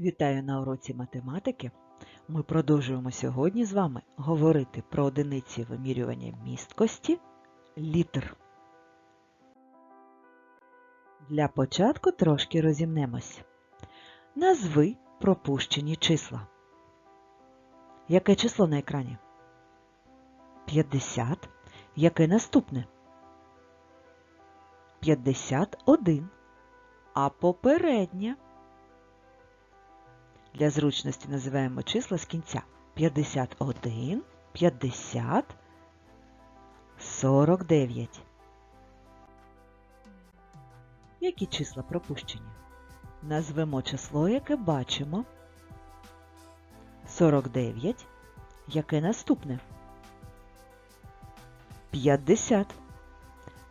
Вітаю на уроці математики. Ми продовжуємо сьогодні з вами говорити про одиниці вимірювання місткості літр. Для початку трошки розімнемось. Назви пропущені числа. Яке число на екрані? 50. Яке наступне? 51. А попереднє? Для зручності називаємо числа з кінця. 51, 50, 49. Які числа пропущені? Назвемо число, яке бачимо. 49. Яке наступне? 50.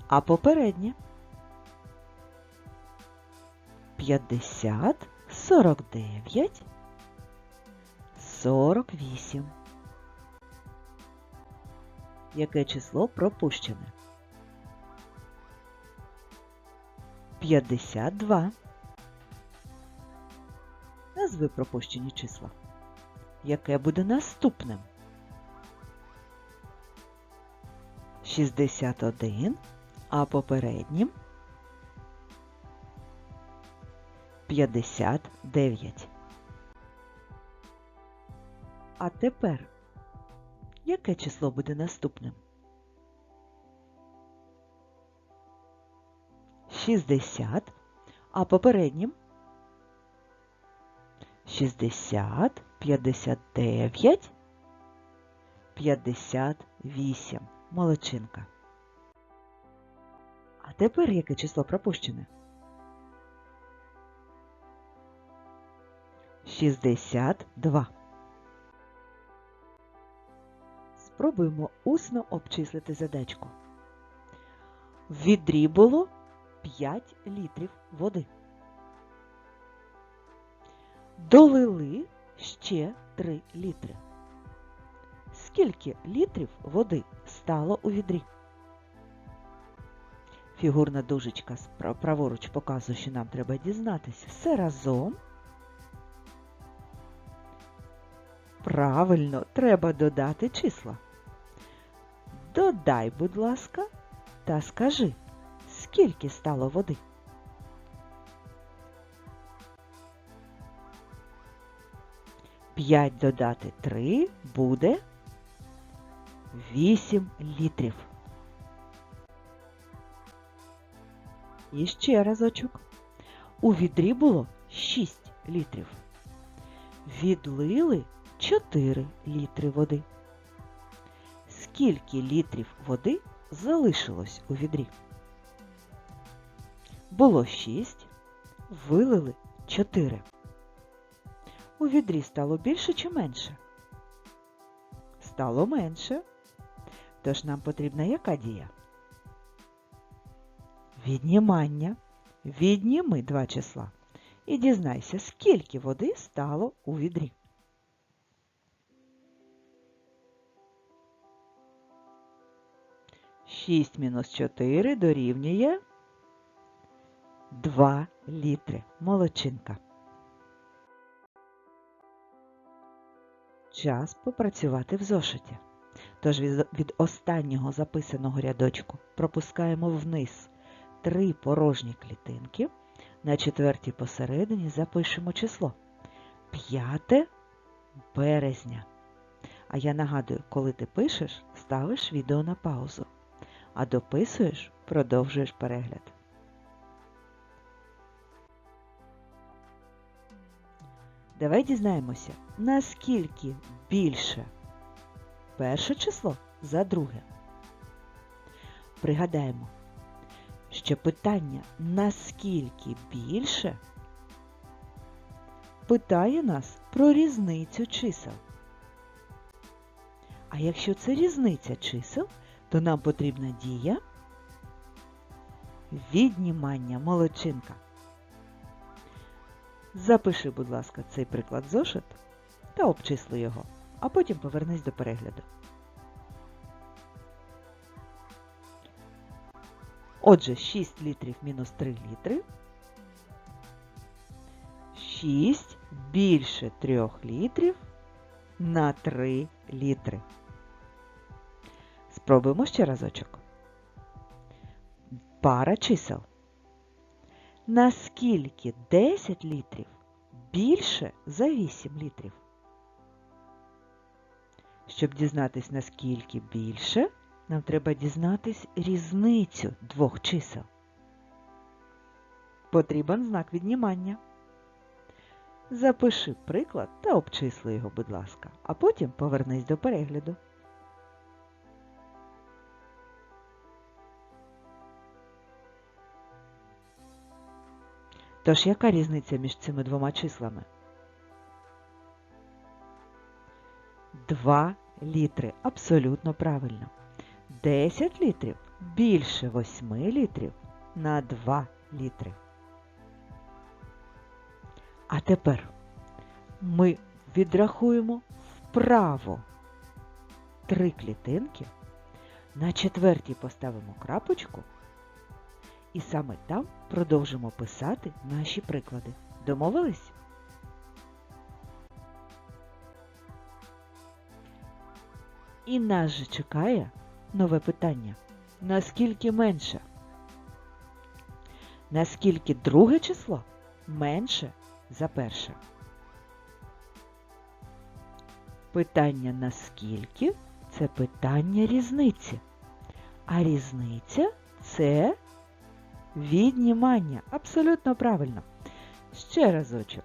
А попереднє? 50, 49, 48. Яке число пропущене? 52. Назви пропущені числа. Яке буде наступним? 61, а попереднім 59. А тепер, яке число буде наступним? 60, а попереднім? 60, 59, 58. Молодчинка. А тепер яке число пропущене? 62. Спробуємо усно обчислити задачку. В відрі було 5 літрів води. Долили ще 3 літри. Скільки літрів води стало у відрі? Фігурна дужечка праворуч показує, що нам треба дізнатися. Все разом. Правильно, треба додати числа. Додай, будь ласка, та скажи, скільки стало води? П'ять додати три буде вісім літрів. І ще разочок. У відрі було 6 літрів. Відлили 4 літри води. Скільки літрів води залишилось у відрі? Було 6, вилили 4. У відрі стало більше чи менше? Стало менше. Тож нам потрібна яка дія? Віднімання. Відніми два числа. І дізнайся, скільки води стало у відрі. Шість мінус 4 дорівнює 2 літри. Молодчинка. Час попрацювати в зошиті. Тож від, останнього записаного рядочку пропускаємо вниз три порожні клітинки. На четвертій посередині запишемо число 5 березня. А я нагадую, коли ти пишеш, ставиш відео на паузу, а дописуєш, продовжуєш перегляд. Давай дізнаємося, наскільки більше перше число за друге. Пригадаємо, що питання наскільки більше питає нас про різницю чисел. А якщо це різниця чисел, то нам потрібна дія віднімання молодчинка. Запиши, будь ласка, цей приклад зошит та обчисли його, а потім повернись до перегляду. Отже, 6 літрів мінус 3 літри. 6 більше 3 літрів на 3 літри. Спробуємо ще разочок. Пара чисел. Наскільки 10 літрів більше за 8 літрів? Щоб дізнатись, наскільки більше, нам треба дізнатись різницю двох чисел. Потрібен знак віднімання. Запиши приклад та обчисли його, будь ласка, а потім повернись до перегляду. Тож яка різниця між цими двома числами? 2 літри. Абсолютно правильно. 10 літрів більше 8 літрів на 2 літри. А тепер ми відрахуємо вправо три клітинки, на четвертій поставимо крапочку і саме там продовжимо писати наші приклади. Домовились? І нас же чекає нове питання. Наскільки менше? Наскільки друге число менше за перше? Питання наскільки це питання різниці. А різниця це віднімання. Абсолютно правильно. Ще разочок.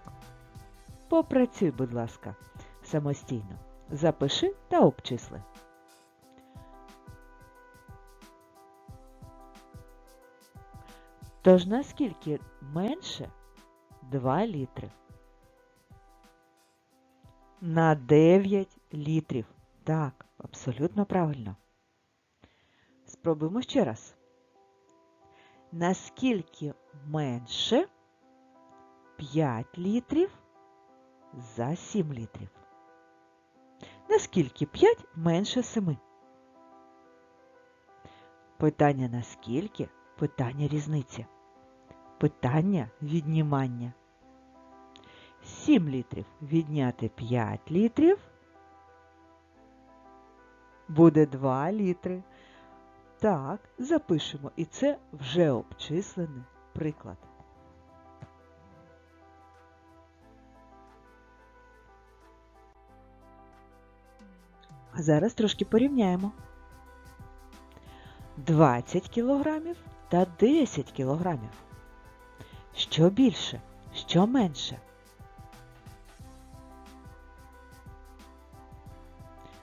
Попрацюй, будь ласка, самостійно. Запиши та обчисли. Тож наскільки менше 2 літри? На 9 літрів. Так, абсолютно правильно. Спробуємо ще раз. Наскільки менше 5 літрів за 7 літрів? Наскільки 5 менше 7? Питання наскільки? Питання різниці. Питання віднімання. 7 літрів відняти 5 літрів. Буде 2 літри. Так, запишемо. І це вже обчислений приклад. А зараз трошки порівняємо. 20 кілограмів та 10 кілограмів. Що більше, що менше?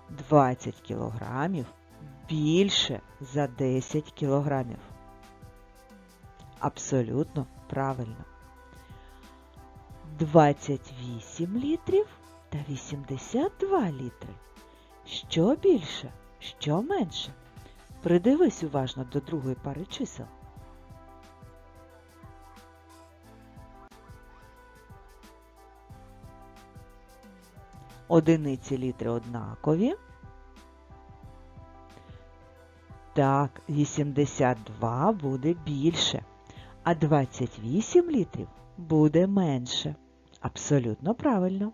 20 кілограмів більше за 10 кілограмів. Абсолютно правильно. 28 літрів та 82 літри. Що більше, що менше? Придивись уважно до другої пари чисел. Одиниці літри однакові. Так, 82 буде більше, а 28 літрів буде менше. Абсолютно правильно.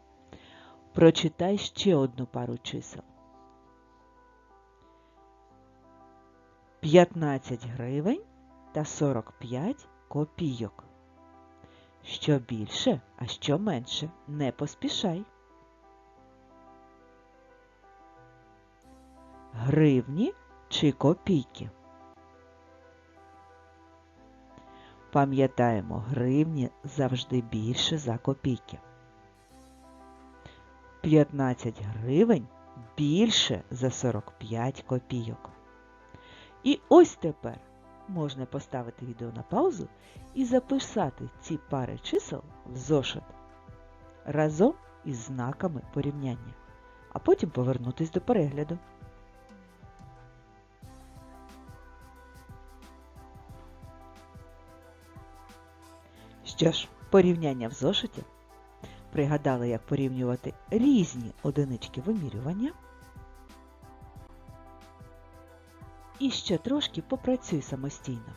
Прочитай ще одну пару чисел. 15 гривень та 45 копійок. Що більше, а що менше, не поспішай. Гривні чи копійки. Пам'ятаємо, гривні завжди більше за копійки. 15 гривень більше за 45 копійок. І ось тепер можна поставити відео на паузу і записати ці пари чисел в зошит разом із знаками порівняння, а потім повернутись до перегляду. Що ж, порівняння в зошиті. Пригадали, як порівнювати різні одинички вимірювання. І ще трошки попрацюй самостійно.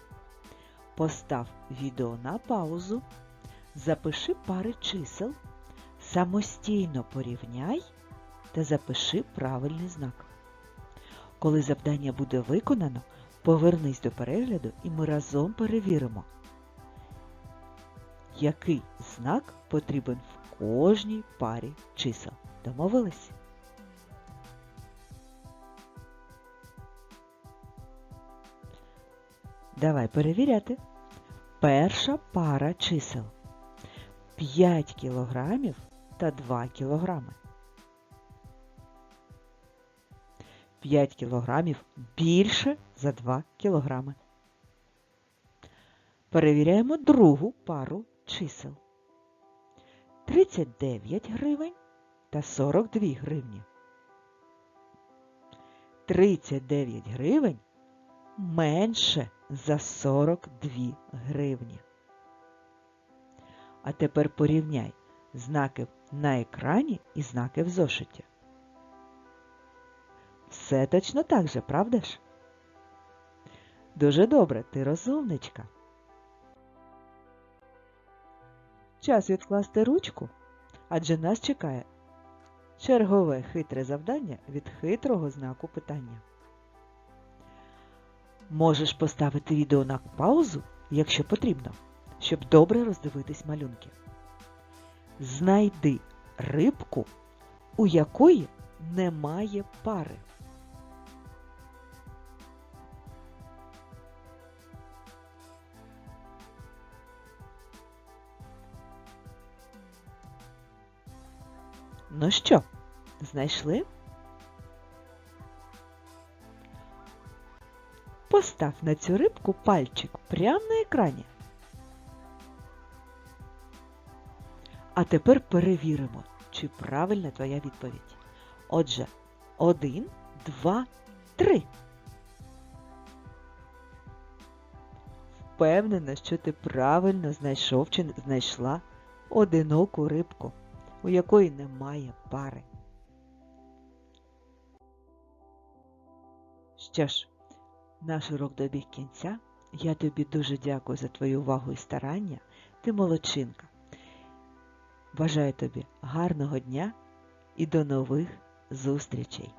Постав відео на паузу, Запиши пари чисел, самостійно порівняй та запиши правильний знак. Коли завдання буде виконано, повернись до перегляду і ми разом перевіримо, який знак потрібен в кожній парі чисел. Домовились? Давай перевіряти. Перша пара чисел 5 кілограмів та 2 кілограми. 5 кілограмів більше за 2 кілограми. Перевіряємо другу пару чисел. 39 гривень та 42 гривні. 39 гривень менше за 42 гривні. А тепер порівняй знаки на екрані і знаки в зошиті. Все точно так же, правда ж? Дуже добре, ти розумничка. Час відкласти ручку, адже нас чекає чергове хитре завдання від хитрого знаку питання. Можеш поставити відео на паузу, якщо потрібно, щоб добре роздивитись малюнки. Знайди рибку, у якої немає пари. Ну що, знайшли? Постав на цю рибку пальчик прямо на екрані. А тепер перевіримо, чи правильна твоя відповідь. Отже, один, два, три. Впевнена, що ти правильно знайшов чи знайшла одиноку рибку, у якої немає пари. Що ж, наш урок добіг кінця. Я тобі дуже дякую за твою увагу і старання. Ти молодчинка. Бажаю тобі гарного дня і до нових зустрічей!